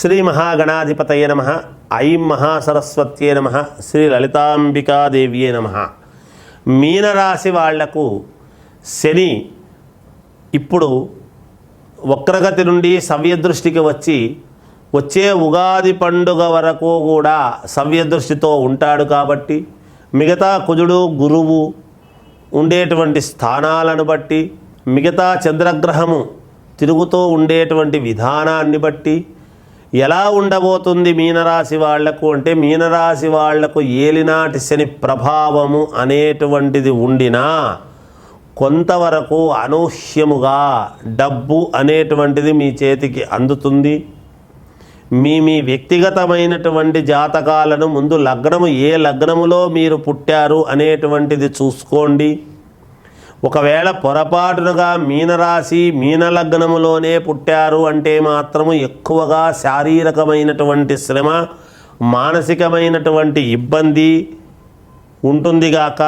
శ్రీ మహాగణాధిపతయ నమ ఐం మహాసరస్వత్యే నమ శ్రీ లలితాంబికాదేవ్యే నమ. మీనరాశి వాళ్ళకు శని ఇప్పుడు వక్రగతి నుండి సవ్యదృష్టికి వచ్చి వచ్చే ఉగాది పండుగ వరకు కూడా సవ్యదృష్టితో ఉంటాడు కాబట్టి మిగతా కుజుడు గురువు ఉండేటువంటి స్థానాలను బట్టి మిగతా చంద్రగ్రహము తిరుగుతూ ఉండేటువంటి విధానాన్ని బట్టి ఎలా ఉండబోతుంది మీనరాశి వాళ్ళకు అంటే మీనరాశి వాళ్ళకు ఏలినాటి శని ప్రభావము అనేటువంటిది ఉండినా కొంతవరకు అనూహ్యముగా డబ్బు అనేటువంటిది మీ చేతికి అందుతుంది. మీ మీ వ్యక్తిగతమైనటువంటి జాతకాలను ముందు లగ్నము ఏ లగ్నములో మీరు పుట్టారు అనేటువంటిది చూసుకోండి. ఒకవేళ పొరపాటునగా మీనరాశి మీన లగ్నములోనే పుట్టారు అంటే మాత్రము ఎక్కువగా శారీరకమైనటువంటి శ్రమ మానసికమైనటువంటి ఇబ్బంది ఉంటుందిగాక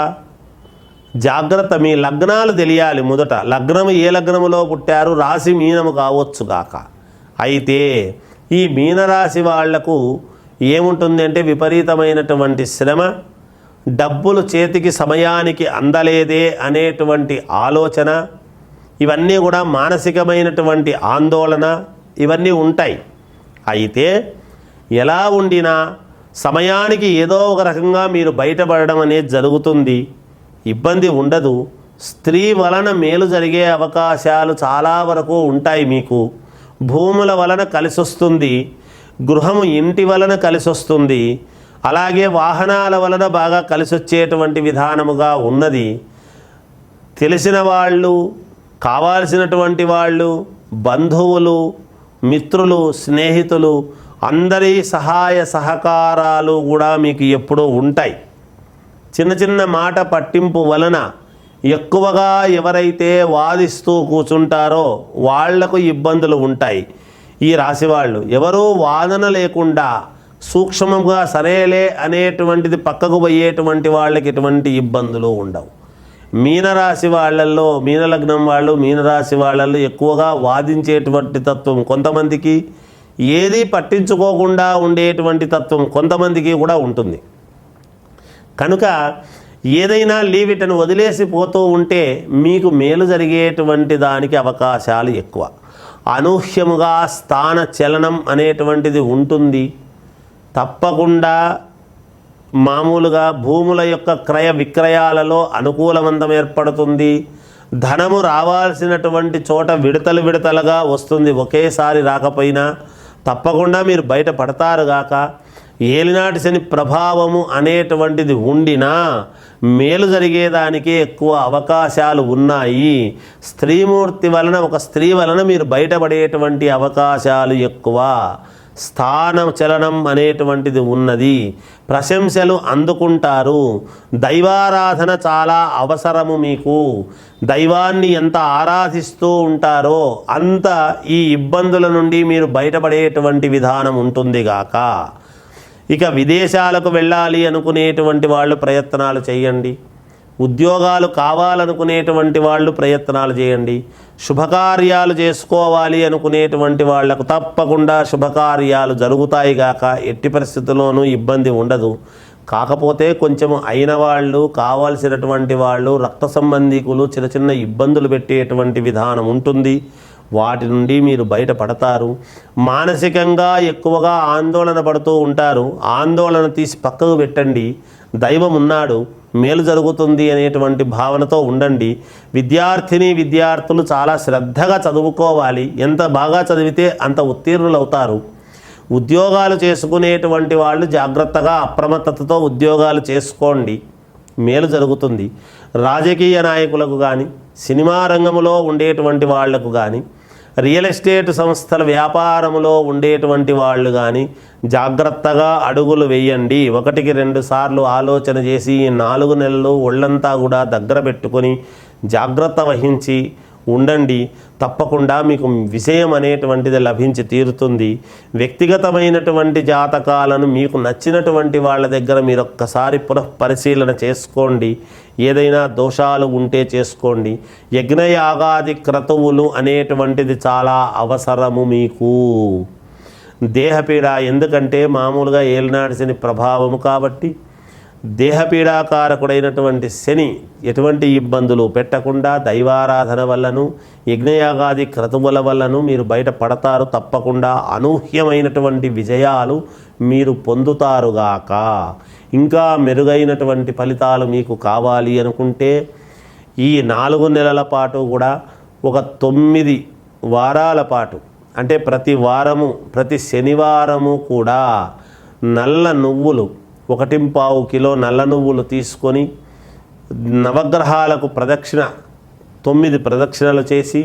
జాగ్రత్త మీ లగ్నాలు తెలియాలి మొదట. లగ్నము ఏ లగ్నములో పుట్టారు? రాశి మీనము కావచ్చుగాక అయితే ఈ మీనరాశి వాళ్ళకు ఏముంటుంది అంటే విపరీతమైనటువంటి శ్రమ డబ్బులు చేతికి సమయానికి అందలేదే అనేటువంటి ఆలోచన ఇవన్నీ కూడా మానసికమైనటువంటి ఆందోళన ఇవన్నీ ఉంటాయి. అయితే ఎలా ఉండినా సమయానికి ఏదో ఒక రకంగా మీరు బయటపడడం అనేది జరుగుతుంది. ఇబ్బంది ఉండదు. స్త్రీ వలన మేలు జరిగే అవకాశాలు చాలా వరకు ఉంటాయి మీకు. భూముల వలన కలిసొస్తుంది. గృహము ఇంటి వలన కలిసొస్తుంది. అలాగే వాహనాల వలన బాగా కలిసి వచ్చేటువంటి విధానముగా ఉన్నది. తెలిసిన వాళ్ళు కావాల్సినటువంటి వాళ్ళు బంధువులు మిత్రులు స్నేహితులు అందరి సహాయ సహకారాలు కూడా మీకు ఎప్పుడూ ఉంటాయి. చిన్న చిన్న మాట పట్టింపు వలన ఎక్కువగా ఎవరైతే వాదిస్తూ కూర్చుంటారో వాళ్ళకు ఇబ్బందులు ఉంటాయి. ఈ రాశి వాళ్ళు ఎవరూ వాదన లేకుండా సూక్ష్మంగా సరేలే అనేటువంటిది పక్కకు పోయేటువంటి వాళ్ళకి ఎటువంటి ఇబ్బందులు ఉండవు. మీనరాశి వాళ్ళల్లో మీనలగ్నం వాళ్ళు మీనరాశి వాళ్ళల్లో ఎక్కువగా వాదించేటువంటి తత్వం కొంతమందికి ఏది పట్టించుకోకుండా ఉండేటువంటి తత్వం కొంతమందికి కూడా ఉంటుంది. కనుక ఏదైనా లీవ్ ఇటను వదిలేసి పోతూ ఉంటే మీకు మేలు జరిగేటువంటి దానికి అవకాశాలు ఎక్కువ. అనూహ్యముగా స్థాన చలనం అనేటువంటిది ఉంటుంది. తప్పకుండా మామూలుగా భూముల యొక్క క్రయ విక్రయాలలో అనుకూలవంతం ఏర్పడుతుంది. ధనము రావాల్సినటువంటి చోట విడతలు విడతలుగా వస్తుంది. ఒకేసారి రాకపోయినా తప్పకుండా మీరు బయటపడతారు పడతారుగాక ఏలినాటి శని ప్రభావము అనేటువంటిది ఉండినా మేలు జరిగేదానికే ఎక్కువ అవకాశాలు ఉన్నాయి. స్త్రీమూర్తి వలన ఒక స్త్రీ వలన మీరు బయటపడేటువంటి అవకాశాలు ఎక్కువ. స్థానం చలనం అనేటువంటిది ఉన్నది. ప్రశంసలు అందుకుంటారు. దైవారాధన చాలా అవసరము మీకు. దైవాన్ని ఎంత ఆరాధిస్తూ ఉంటారో అంత ఈ ఇబ్బందుల నుండి మీరు బయటపడేటువంటి విధానం ఉంటుంది గాక. ఇక విదేశాలకు వెళ్ళాలి అనుకునేటువంటి వాళ్ళు ప్రయత్నాలు చేయండి. ఉద్యోగాలు కావాలనుకునేటువంటి వాళ్ళు ప్రయత్నాలు చేయండి. శుభకార్యాలు చేసుకోవాలి అనుకునేటువంటి వాళ్ళకు తప్పకుండా శుభకార్యాలు జరుగుతాయి గాక. ఎట్టి పరిస్థితుల్లోనూ ఇబ్బంది ఉండదు. కాకపోతే కొంచెం అయిన వాళ్ళు కావాల్సినటువంటి వాళ్ళు రక్త సంబంధికులు చిన్న చిన్న ఇబ్బందులు పెట్టేటువంటి విధానం ఉంటుంది. వాటి నుండి మీరు బయటపడతారు. మానసికంగా ఎక్కువగా ఆందోళన పడుతూ ఉంటారు. ఆందోళన తీసి పక్కకు పెట్టండి. దైవం ఉన్నాడు. మేలు జరుగుతుంది అనేటువంటి భావనతో ఉండండి. విద్యార్థిని విద్యార్థులు చాలా శ్రద్ధగా చదువుకోవాలి. ఎంత బాగా చదివితే అంత ఉత్తీర్ణులు అవుతారు ఉద్యోగాలు చేసుకునేటువంటి వాళ్ళు జాగ్రత్తగా అప్రమత్తతతో ఉద్యోగాలు చేసుకోండి. మేలు జరుగుతుంది. రాజకీయ నాయకులకు కానీ సినిమా రంగంలో ఉండేటువంటి వాళ్ళకు కానీ రియల్ ఎస్టేట్ సంస్థల వ్యాపారంలో ఉండేటువంటి వాళ్ళు కానీ జాగ్రత్తగా అడుగులు వేయండి. ఒకటికి రెండు సార్లు ఆలోచన చేసి నాలుగు నెలలు ఒళ్ళంతా కూడా దగ్గర పెట్టుకొని జాగ్రత్త వహించి ఉండండి. తప్పకుండా మీకు విషయం అనేటువంటిది లభించి తీరుతుంది. వ్యక్తిగతమైనటువంటి జాతకాలను మీకు నచ్చినటువంటి వాళ్ళ దగ్గర మీరు ఒక్కసారి పునఃపరిశీలన చేసుకోండి. ఏదైనా దోషాలు ఉంటే చేసుకోండి. యజ్ఞయాగాది క్రతువులు అనేటువంటిది చాలా అవసరము మీకు. దేహపీడ ఎందుకంటే మామూలుగా ఏలినాడిసిన ప్రభావము కాబట్టి దేహపీడాకారకుడైనటువంటి శని ఎటువంటి ఇబ్బందులు పెట్టకుండా దైవారాధన వల్లను యజ్ఞయాగాది క్రతువుల వల్లను మీరు బయటపడతారు తప్పకుండా. అనూహ్యమైనటువంటి విజయాలు మీరు పొందుతారుగాక ఇంకా మెరుగైనటువంటి ఫలితాలు మీకు కావాలి అనుకుంటే ఈ నాలుగు నెలల పాటు కూడా ఒక తొమ్మిది వారాల పాటు అంటే ప్రతి వారము ప్రతి శనివారము కూడా నల్ల నువ్వులు ఒకటింపావు కిలో నల్ల నువ్వులు తీసుకొని నవగ్రహాలకు ప్రదక్షిణ తొమ్మిది ప్రదక్షిణలు చేసి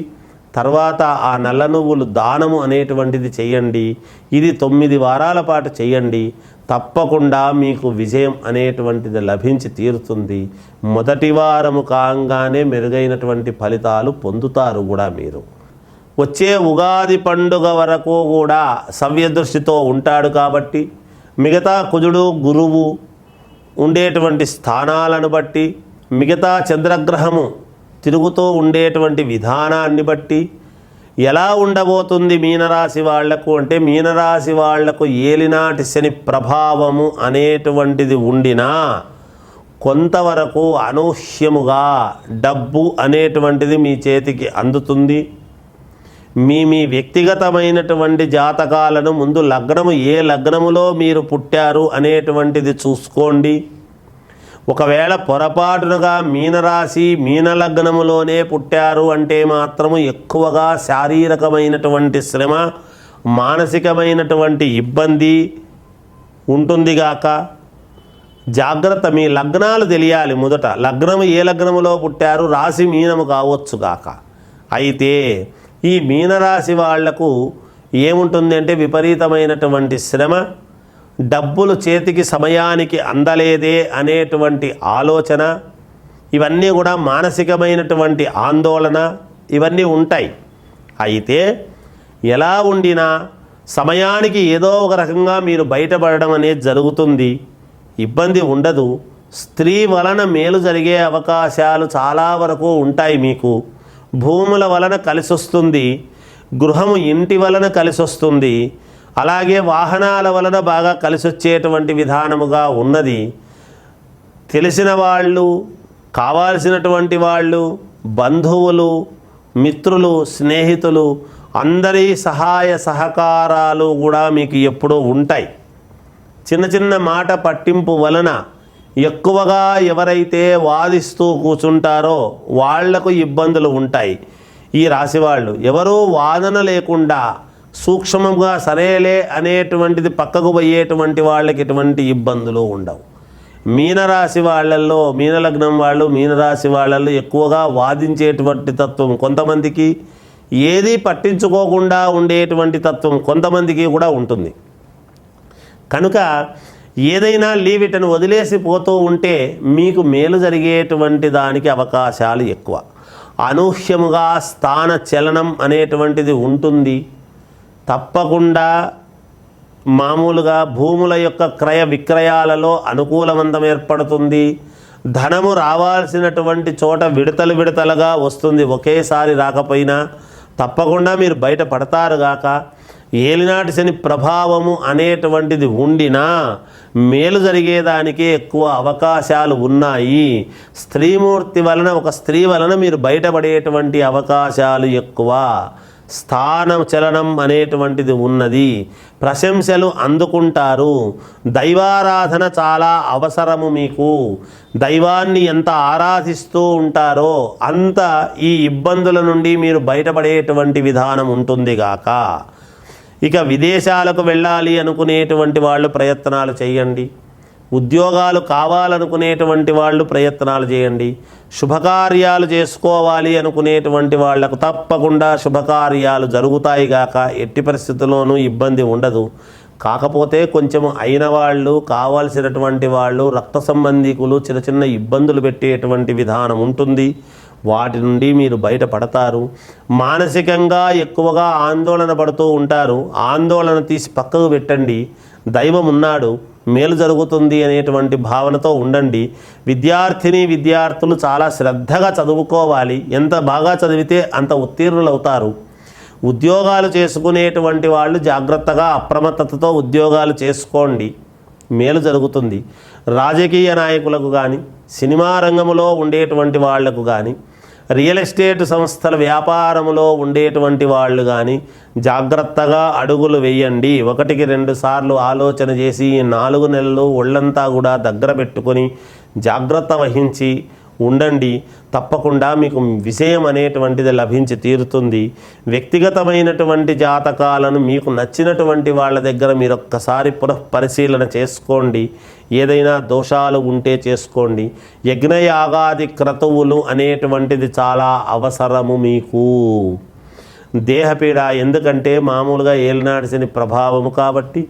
తర్వాత ఆ నల్ల నువ్వులు దానము అనేటువంటిది చేయండి. ఇది తొమ్మిది వారాల పాటు చేయండి. తప్పకుండా మీకు విజయం అనేటువంటిది లభించి తీరుతుంది. మొదటి వారము కాగానే మెరుగైనటువంటి ఫలితాలు పొందుతారు కూడా మీరు. వచ్చే ఉగాది పండుగ వరకు కూడా సవ్యదృష్టితో ఉంటాడు కాబట్టి మిగతా కుజుడు గురువు ఉండేటువంటి స్థానాలను బట్టి మిగతా చంద్రగ్రహము తిరుగుతూ ఉండేటువంటి విధానాన్ని బట్టి ఎలా ఉండబోతుంది మీనరాశి వాళ్ళకు? అంటే మీనరాశి వాళ్ళకు ఏలినాటి శని ప్రభావము అనేటువంటిది ఉండినా కొంతవరకు అనూహ్యముగా డబ్బు అనేటువంటిది మీ చేతికి అందుతుంది. మీ మీ వ్యక్తిగతమైనటువంటి జాతకాలను ముందు లగ్నము ఏ లగ్నములో మీరు పుట్టారు అనేటువంటిది చూసుకోండి. ఒకవేళ పొరపాటునగా మీనరాశి మీన లగ్నములోనే పుట్టారు అంటే మాత్రము ఎక్కువగా శారీరకమైనటువంటి శ్రమ మానసికమైనటువంటి ఇబ్బంది ఉంటుందిగాక జాగ్రత్త మీ లగ్నాలు తెలియాలి మొదట. లగ్నము ఏ లగ్నములో పుట్టారు? రాశి మీనము కావచ్చుగాక అయితే ఈ మీనరాశి వాళ్ళకు ఏముంటుంది అంటే విపరీతమైనటువంటి శ్రమ డబ్బులు చేతికి సమయానికి అందలేదే అనేటువంటి ఆలోచన ఇవన్నీ కూడా మానసికమైనటువంటి ఆందోళన ఇవన్నీ ఉంటాయి. అయితే ఎలా ఉండినా సమయానికి ఏదో ఒక రకంగా మీరు బయటపడడం అనేది జరుగుతుంది. ఇబ్బంది ఉండదు. స్త్రీ వలన మేలు జరిగే అవకాశాలు చాలా వరకు ఉంటాయి మీకు. భూముల వలన కలిసి వస్తుంది గృహము ఇంటి వలన కలిసి వస్తుంది అలాగే వాహనాల వలన బాగా కలిసి వచ్చేటువంటి విధానముగా ఉన్నది. తెలిసిన వాళ్ళు కావాల్సినటువంటి వాళ్ళు బంధువులు మిత్రులు స్నేహితులు అందరి సహాయ సహకారాలు కూడా మీకు ఎప్పుడూ ఉంటాయి. చిన్న చిన్న మాట పట్టింపు వలన ఎక్కువగా ఎవరైతే వాదిస్తూ కూర్చుంటారో వాళ్ళకు ఇబ్బందులు ఉంటాయి. ఈ రాశి వాళ్ళు ఎవరూ వాదన లేకుండా సూక్ష్మంగా సరేలే అనేటువంటిది పక్కకు పోయేటువంటి వాళ్ళకి ఎటువంటి ఇబ్బందులు ఉండవు. మీనరాశి వాళ్ళల్లో మీనలగ్నం వాళ్ళు మీనరాశి వాళ్ళల్లో ఎక్కువగా వాదించేటువంటి తత్వం కొంతమందికి ఏది పట్టించుకోకుండా ఉండేటువంటి తత్వం కొంతమందికి కూడా ఉంటుంది. కనుక ఏదైనా లీవ్ ఇటను వదిలేసి పోతూ ఉంటే మీకు మేలు జరిగేటువంటి దానికి అవకాశాలు ఎక్కువ. అనూహ్యముగా స్థాన చలనం అనేటువంటిది ఉంటుంది. తప్పకుండా మామూలుగా భూముల యొక్క క్రయ విక్రయాలలో అనుకూలవంతం ఏర్పడుతుంది. ధనము రావాల్సినటువంటి చోట విడతలు విడతలుగా వస్తుంది. ఒకేసారి రాకపోయినా తప్పకుండా మీరు బయట పడతారుగాక ఏలినాటి శని ప్రభావము అనేటువంటిది ఉండినా మేలు జరిగేదానికే ఎక్కువ అవకాశాలు ఉన్నాయి. స్త్రీమూర్తి వలన ఒక స్త్రీ వలన మీరు బయటపడేటువంటి అవకాశాలు ఎక్కువ. స్థానం చలనం అనేటువంటిది ఉన్నది. ప్రశంసలు అందుకుంటారు. దైవారాధన చాలా అవసరము మీకు. దైవాన్ని ఎంత ఆరాధిస్తూ ఉంటారో అంత ఈ ఇబ్బందుల నుండి మీరు బయటపడేటువంటి విధానం ఉంటుంది గాక. ఇక విదేశాలకు వెళ్ళాలి అనుకునేటువంటి వాళ్ళు ప్రయత్నాలు చేయండి. ఉద్యోగాలు కావాలనుకునేటువంటి వాళ్ళు ప్రయత్నాలు చేయండి. శుభకార్యాలు చేసుకోవాలి అనుకునేటువంటి వాళ్ళకు తప్పకుండా శుభకార్యాలు జరుగుతాయి గాక. ఎట్టి పరిస్థితుల్లోనూ ఇబ్బంది ఉండదు. కాకపోతే కొంచెం అయిన వాళ్ళు కావాల్సినటువంటి వాళ్ళు రక్త సంబంధికులు చిన్న చిన్న ఇబ్బందులు పెట్టేటువంటి విధానం ఉంటుంది. వాటి నుండి మీరు బయటపడతారు. మానసికంగా ఎక్కువగా ఆందోళన పడుతూ ఉంటారు. ఆందోళన తీసి పక్కకు పెట్టండి. దైవం ఉన్నాడు మేలు జరుగుతుంది అనేటువంటి భావనతో ఉండండి. విద్యార్థిని విద్యార్థులు చాలా శ్రద్ధగా చదువుకోవాలి. ఎంత బాగా చదివితే అంత ఉత్తీర్ణులు అవుతారు ఉద్యోగాలు చేసుకునేటువంటి వాళ్ళు జాగ్రత్తగా అప్రమత్తతతో ఉద్యోగాలు చేసుకోండి. మేలు జరుగుతుంది. రాజకీయ నాయకులకు కానీ సినిమా రంగంలో ఉండేటువంటి వాళ్ళకు కానీ రియల్ ఎస్టేట్ సంస్థల వ్యాపారములో ఉండేటువంటి వాళ్ళు కానీ జాగ్రత్తగా అడుగులు వేయండి. ఒకటికి రెండు సార్లు ఆలోచన చేసి నాలుగు నెలలు ఒళ్ళంతా కూడా దగ్గర పెట్టుకొని జాగ్రత్త వహించి ఉండండి. తప్పకుండా మీకు విషయం అనేటువంటిది లభించి తీరుతుంది. వ్యక్తిగతమైనటువంటి జాతకాలను మీకు నచ్చినటువంటి వాళ్ళ దగ్గర మీరు ఒక్కసారి పునః పరిశీలన చేసుకోండి. ఏదైనా దోషాలు ఉంటే చేసుకోండి. యజ్ఞయాగాది క్రతువులు అనేటువంటిది చాలా అవసరము మీకు. దేహపీడ ఎందుకంటే మామూలుగా ఏలినాడిసిన ప్రభావము కాబట్టి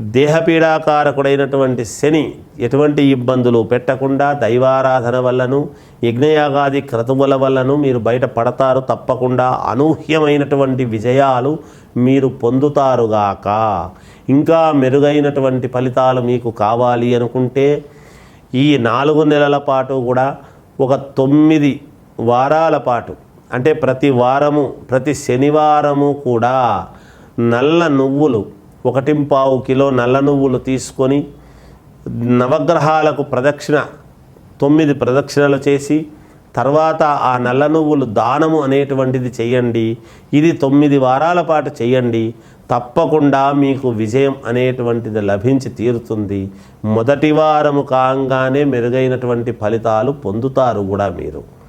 దేహపీడాకారకుడైనటువంటి శని ఎటువంటి ఇబ్బందులు పెట్టకుండా దైవారాధన వల్లను యజ్ఞయాగాది క్రతువుల వల్లను మీరు బయట పడతారు తప్పకుండా. అనూహ్యమైనటువంటి విజయాలు మీరు పొందుతారుగాక ఇంకా మెరుగైనటువంటి ఫలితాలు మీకు కావాలి అనుకుంటే ఈ నాలుగు నెలల పాటు కూడా ఒక తొమ్మిది వారాల పాటు అంటే ప్రతి వారము ప్రతి శనివారము కూడా నల్ల నువ్వులు ఒకటింపావు కిలో నల్ల నువ్వులు తీసుకొని నవగ్రహాలకు ప్రదక్షిణ తొమ్మిది ప్రదక్షిణలు చేసి తర్వాత ఆ నల్ల నువ్వులు దానము అనేటువంటిది చేయండి. ఇది తొమ్మిది వారాల పాటు చేయండి. తప్పకుండా మీకు విజయం అనేటువంటిది లభించి తీరుతుంది. మొదటి వారము కాగానే మెరుగైనటువంటి ఫలితాలు పొందుతారు కూడా మీరు.